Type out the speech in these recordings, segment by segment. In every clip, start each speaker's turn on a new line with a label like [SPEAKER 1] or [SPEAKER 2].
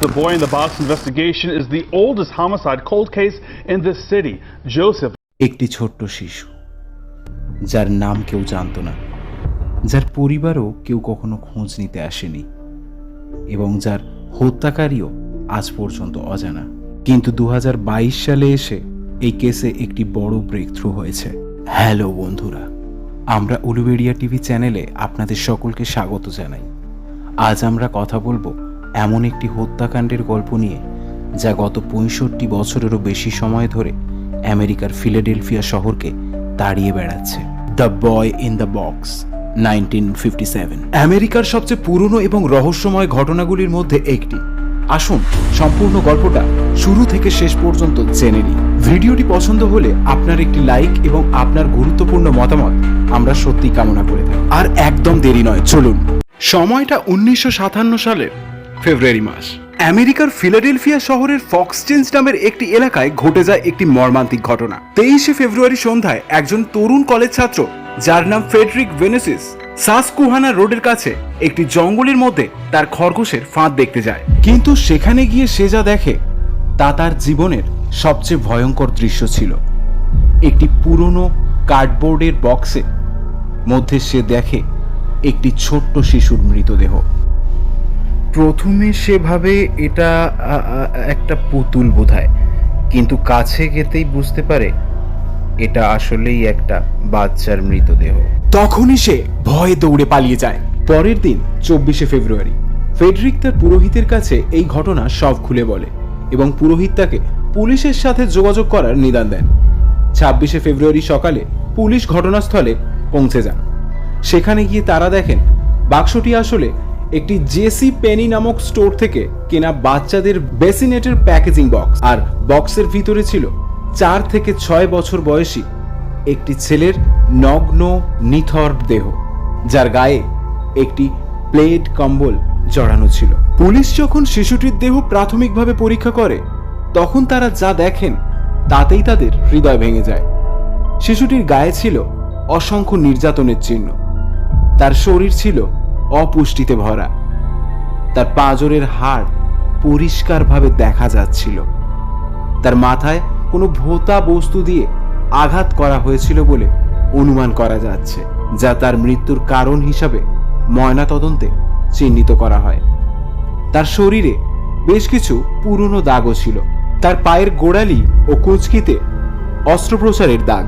[SPEAKER 1] The boy in the box investigation is the oldest homicide cold case in this city. Joseph.
[SPEAKER 2] একটি ছোট্ট শিশু, যার নাম কেউ জানতো না, যার পরিবারও কেউ কখনো খোঁজ নিতে আসেনি, এবং যার হত্যাকারীও আজ পর্যন্ত অজানা। কিন্তু দু হাজার বাইশ সালে এসে এই কেসে একটি বড় ব্রেক থ্রু হয়েছে। হ্যালো বন্ধুরা, আমরা উলুবেড়িয়া টিভি চ্যানেলে আপনাদের সকলকে স্বাগত জানাই। আজ আমরা কথা বলব এমন একটি হত্যাকাণ্ডের গল্প নিয়ে, যা গত পঁয়ষট্টি বছরেরও বেশি সময় ধরে আমেরিকার ফিলাডেলফিয়া শহরকে তাড়িয়ে বেড়াচ্ছে। The boy in the box, nineteen fifty seven. আমেরিকার সবচেয়ে পুরনো এবং রহস্যময় ঘটনাগুলির মধ্যে একটি। আসুন, সম্পূর্ণ গল্পটা শুরু থেকে শেষ পর্যন্ত জেনে নিই। ভিডিওটি পছন্দ হলে আপনার একটি লাইক এবং আপনার গুরুত্বপূর্ণ মতামত আমরা সত্যি কামনা করে থাকি। আর একদম দেরি নয়, চলুন। সময়টা উনিশশো সাতান্ন সালের ফেব্রুয়ারি মাস। আমেরিকার ফিলাডেলফিয়া শহরের ফক্সচেঞ্জ নামের একটি এলাকায় ঘটে যায় একটি মর্মান্তিক ঘটনা। তেইশে ফেব্রুয়ারি সন্ধ্যায় একজন তরুণ কলেজ ছাত্র, যার নাম ফেডরিক ভেনেসিস, সাসকুহানা রোডের কাছে একটি জঙ্গলের মধ্যে তার খরগোশের ফাঁদ দেখতে যায়। কিন্তু সেখানে গিয়ে সে যা দেখে, তা তার জীবনের সবচেয়ে ভয়ঙ্কর দৃশ্য ছিল। একটি পুরনো কার্ডবোর্ডের বক্সে মধ্যে সে দেখে একটি ছোট্ট শিশুর মৃতদেহ। প্রথমে সে ভাবে এটা একটা পুতুল বোধহয়। কিন্তু কাছে গেতেই বুঝতে পারে এটা আসলেই একটা বাচ্চার মৃতদেহ। তখনই সে ভয়ে দৌড়ে পালিয়ে যায়। পরের দিন, চব্বিশে ফেব্রুয়ারি, ফেডরিক তার পুরোহিতের কাছে এই ঘটনা সব খুলে বলে এবং পুরোহিত তাকে পুলিশের সাথে যোগাযোগ করার নিদান দেন। ছাব্বিশে ফেব্রুয়ারি সকালে পুলিশ ঘটনাস্থলে পৌঁছে যান। সেখানে গিয়ে তারা দেখেন, বাক্সটি আসলে একটি জেসি পেনি নামক স্টোর থেকে কেনা বাচ্চাদের বেসিনেটের প্যাকেজিং বক্স। আর বক্সের ভিতরে ছিল চার থেকে ছয় বছর বয়সী একটি ছেলের নগ্ন, নিথর দেহ, যার গায়ে একটি প্লেড কম্বল জড়ানো ছিল। পুলিশ যখন শিশুটির দেহ প্রাথমিকভাবে পরীক্ষা করে, তখন তারা যা দেখেন, তাতেই তাদের হৃদয় ভেঙে যায়। শিশুটির গায়ে ছিল অসংখ্য নির্যাতনের চিহ্ন। তার শরীর ছিল অপুষ্টিতে ভরা। তার পাঁজরের হাড় পরিষ্কারভাবে দেখা যাচ্ছিল। তার মাথায় কোনো ভোতা বস্তু দিয়ে আঘাত করা হয়েছিল বলে অনুমান করা যাচ্ছে, যা তার মৃত্যুর কারণ হিসাবে ময়নাতদন্তে চিহ্নিত করা হয়। তার শরীরে বেশ কিছু পুরনো দাগও ছিল। তার পায়ের গোড়ালি ও কুচকিতে অস্ত্রোপচারের দাগ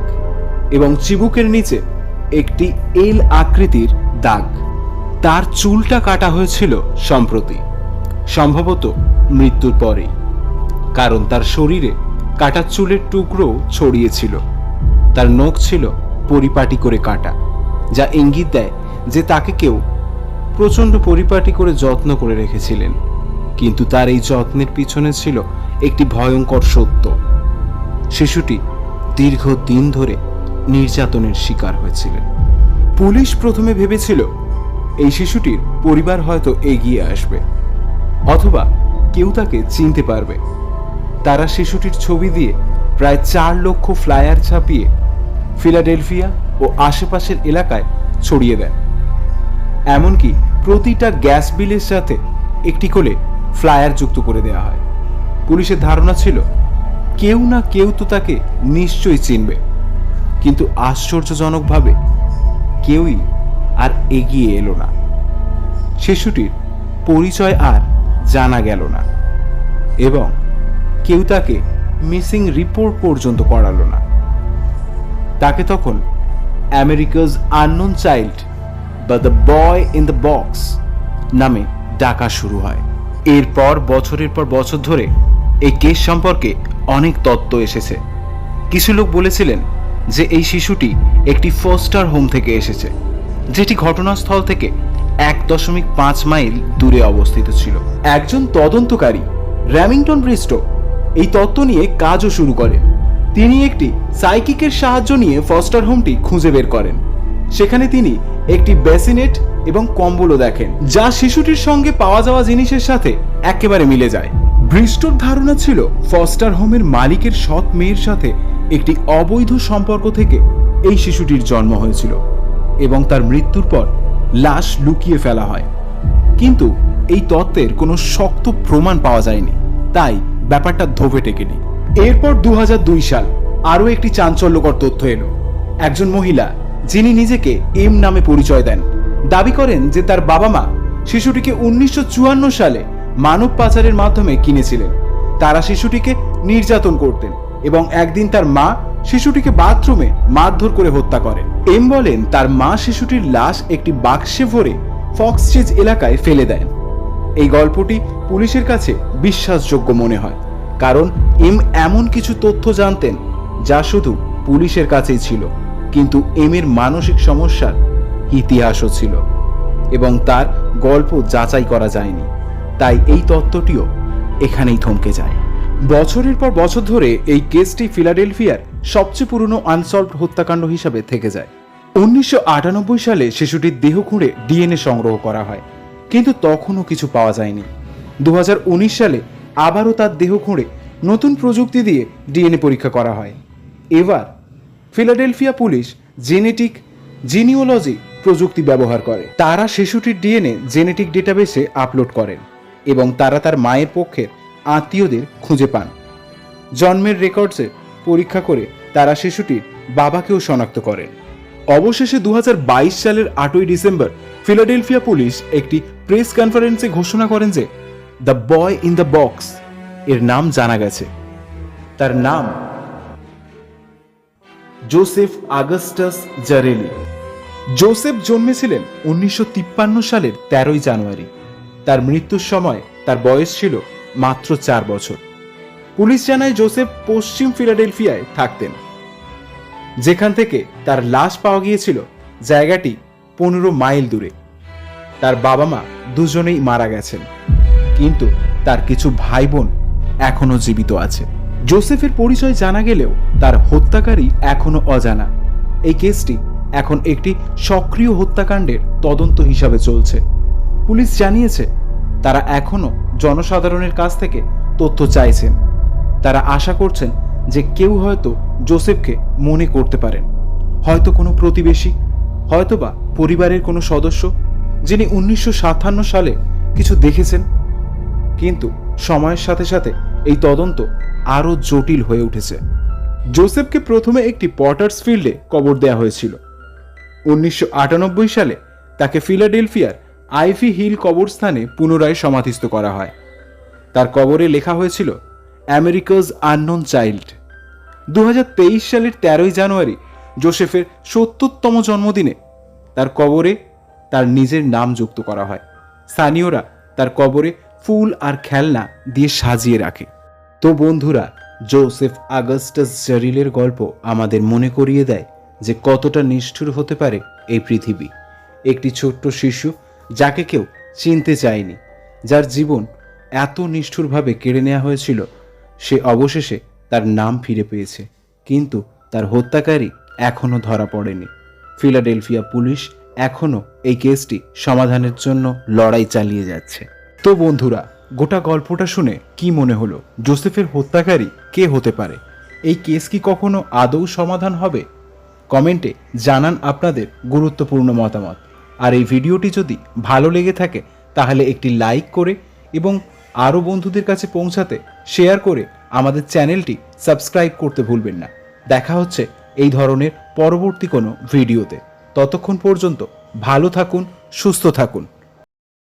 [SPEAKER 2] এবং চিবুকের নিচে একটি এল আকৃতির দাগ। তার চুলটা কাটা হয়েছিল সম্প্রতি। সম্ভবত মৃত্যুর পরেই। কারণ তার শরীরে কাটা চুলের টুকরো ছড়িয়েছিল। তার নখ ছিল পরিপাটি করে কাটা, যা ইঙ্গিত দেয় যে তাকে কেউ প্রচণ্ড পরিপাটি করে যত্ন করে রেখেছিলেন। কিন্তু তার এই যত্নের পিছনে ছিল একটি ভয়ঙ্কর সত্য। শিশুটি দীর্ঘ দিন ধরে নির্যাতনের শিকার হয়েছিলেন। পুলিশ প্রথমে ভেবেছিল এই শিশুটির পরিবার হয়তো এগিয়ে আসবে, অথবা কেউ তাকে চিনতে পারবে। তারা শিশুটির ছবি দিয়ে প্রায় চার লক্ষ ফ্লায়ার ছাপিয়ে ফিলাডেলফিয়া ও আশেপাশের এলাকায় ছড়িয়ে দেয়। এমনকি প্রতিটা গ্যাস বিলের সাথে একটি করে ফ্লায়ার যুক্ত করে দেওয়া হয়। পুলিশের ধারণা ছিল, কেউ না কেউ তো তাকে নিশ্চয়ই চিনবে। কিন্তু আশ্চর্যজনকভাবে কেউই আর এগিয়ে এলো না। শিশুটির পরিচয় আর জানা গেল না এবং কেউ তাকে মিসিং রিপোর্ট পর্যন্ত করালো না। তাকে তখন আমেরিকাজ আননোন চাইল্ড বা the boy in the box নামে ডাকা শুরু হয়। এরপর, বছরের পর বছর ধরে এই কেস সম্পর্কে অনেক তত্ত্ব এসেছে। কিছু লোক বলেছিলেন যে এই শিশুটি একটি ফোস্টার হোম থেকে এসেছে। যেটি ঘটনাস্থল থেকে এক দশমিক পাঁচ মাইল দূরে অবস্থিত ছিল। একজন তদন্তকারী, র্যামিংটন ব্রিস্টো, এই তত্ত্ব নিয়ে কাজও শুরু করেন। তিনি একটি সাইকিকের সাহায্য নিয়ে ফস্টার হোমটি খুঁজে বের করেন। সেখানে তিনি একটি বেসিনেট এবং কম্বলও দেখেন, যা শিশুটির সঙ্গে পাওয়া যাওয়া জিনিসের সাথে একেবারে মিলে যায়। ব্রিস্টোর ধারণা ছিল ফস্টার হোমের মালিকের সৎ মেয়ের সাথে একটি অবৈধ সম্পর্ক থেকে এই শিশুটির জন্ম হয়েছিল। এবং তার মৃত্যুর পর লাশ লুকিয়ে ফেলা হয়। কিন্তু এই তত্ত্বের কোনো শক্ত প্রমাণ পাওয়া যায়নি। তাই ব্যাপারটা ধোপে টেকেনি। এরপর দু সাল আরও একটি চাঞ্চল্যকর তথ্য এলো। একজন মহিলা যিনি নিজেকে এম নামে পরিচয় দেন, দাবি করেন যে তার বাবা মা শিশুটিকে উনিশশো চুয়ান্ন সালে মানব পাচারের মাধ্যমে কিনেছিলেন। তারা শিশুটিকে নির্যাতন করতেন এবং একদিন তার মা শিশুটিকে বাথরুমে মারধর করে হত্যা করেন এম বলেন, তার মা শিশুটির লাশ একটি বাক্সে ভরে ফক্সচেজ এলাকায় ফেলে দেন। এই গল্পটি পুলিশের কাছে বিশ্বাসযোগ্য মনে হয়, কারণ এম এমন কিছু তথ্য জানতেন যা শুধু পুলিশের কাছেই ছিল, কিন্তু এম এর মানসিক সমস্যার ইতিহাসও ছিল এবং তার গল্প যাচাই করা যায়নি। তাই এই তত্ত্বটিও এখানেই থমকে যায়। বছরের পর বছর ধরে এই কেসটি ফিলাডেলফিয়ার সবচেয়ে পুরনো আনসলভড হত্যাকাণ্ড হিসাবে থেকে যায়। উনিশশো আটানব্বই সালে শিশুটির দেহ খুঁড়ে ডিএনএ সংগ্রহ করা হয়, কিন্তু তখনও কিছু পাওয়া যায়নি। দু সালে আবারও তার দেহ খুঁড়ে নতুন প্রযুক্তি দিয়ে ডিএনএ পরীক্ষা করা হয়। এবার ফিলাডেলফিয়া পুলিশ জেনেটিক জিনিওলজি প্রযুক্তি ব্যবহার করে। তারা শিশুটির ডিএনএ জেনেটিক ডেটাবেসে আপলোড করেন এবং তারা তার মায়ের পক্ষের আত্মীয়দের খুঁজে পান। জন্মের রেকর্ডসে পরীক্ষা করে তারা শিশুটির বাবাকেও শনাক্ত করেন অবশেষে দু হাজার বাইশ সালের আটই ডিসেম্বর ফিলাডেলফিয়া পুলিশ একটি প্রেস কনফারেন্সে ঘোষণা করেন যে, the boy in the box এর নাম জানা গেছে। তার নাম জোসেফ আগস্টাস জারেলি। জোসেফ জন্মেছিলেন উনিশশো তিপ্পান্ন সালের তেরোই জানুয়ারি। তার মৃত্যুর সময় তার বয়স ছিল মাত্র চার বছর। পুলিশ জানায় জোসেফ পশ্চিম ফিলাডেলফিয়ায় থাকতেন, যেখান থেকে তার লাশ পাওয়া গিয়েছিল জায়গাটি পনেরো মাইল দূরে। তার বাবা মা দুজনেই মারা গেছেন, কিন্তু তার কিছু ভাই বোন এখনও জীবিত আছে। জোসেফের পরিচয় জানা গেলেও তার হত্যাকারী এখনও অজানা। এই কেসটি এখন একটি সক্রিয় হত্যাকাণ্ডের তদন্ত হিসাবে চলছে। পুলিশ জানিয়েছে, তারা এখনও জনসাধারণের কাছ থেকে তথ্য চাইছেন। তারা আশা করছেন যে কেউ হয়তো জোসেফকে মনে করতে পারেন। হয়তো কোনো প্রতিবেশী, হয়তোবা পরিবারের কোনো সদস্য যিনি উনিশশো সাতান্ন সালে কিছু দেখেছেন। কিন্তু সময়ের সাথে সাথে এই তদন্ত আরও জটিল হয়ে উঠেছে। জোসেফকে প্রথমে একটি পটার্স ফিল্ডে কবর দেওয়া হয়েছিল। উনিশশো আটানব্বই সালে তাকে ফিলাডেলফিয়ার আইভি হিল কবরস্থানে পুনরায় সমাধিস্থ করা হয়। তার কবরে লেখা হয়েছিল আমেরিকাজ আননোন চাইল্ড। দু হাজার তেইশ সালের তেরোই জানুয়ারি জোসেফের সত্তরতম জন্মদিনে তার কবরে তার নিজের নাম যুক্ত করা হয়। স্থানীয়রা তার কবরে ফুল আর খেলনা দিয়ে সাজিয়ে রাখে। তো বন্ধুরা, জোসেফ আগস্টাস জারিলের গল্প আমাদের মনে করিয়ে দেয় যে কতটা নিষ্ঠুর হতে পারে এই পৃথিবী। একটি ছোট্ট শিশু যাকে কেউ চিনতে চায়নি, যার জীবন এত নিষ্ঠুরভাবে কেড়ে নেওয়া হয়েছিল সে অবশেষে তার নাম ফিরে পেয়েছে। কিন্তু তার হত্যাকারী এখনও ধরা পড়েনি। ফিলাডেলফিয়া পুলিশ এখনও এই কেসটি সমাধানের জন্য লড়াই চালিয়ে যাচ্ছে। তো বন্ধুরা, গোটা গল্পটা শুনে কি মনে হলো? জোসেফের হত্যাকারী কে হতে পারে? এই কেস কি কখনো আদৌ সমাধান হবে? কমেন্টে জানান আপনাদের গুরুত্বপূর্ণ মতামত। আর এই ভিডিওটি যদি ভালো লেগে থাকে, তাহলে একটি লাইক করে এবং আরও বন্ধুদের কাছে পৌঁছাতে শেয়ার করে আমাদের চ্যানেলটি সাবস্ক্রাইব করতে ভুলবেন না। দেখা হচ্ছে এই ধরনের পরবর্তী কোনো ভিডিওতে ততক্ষণ পর্যন্ত ভালো থাকুন, সুস্থ থাকুন।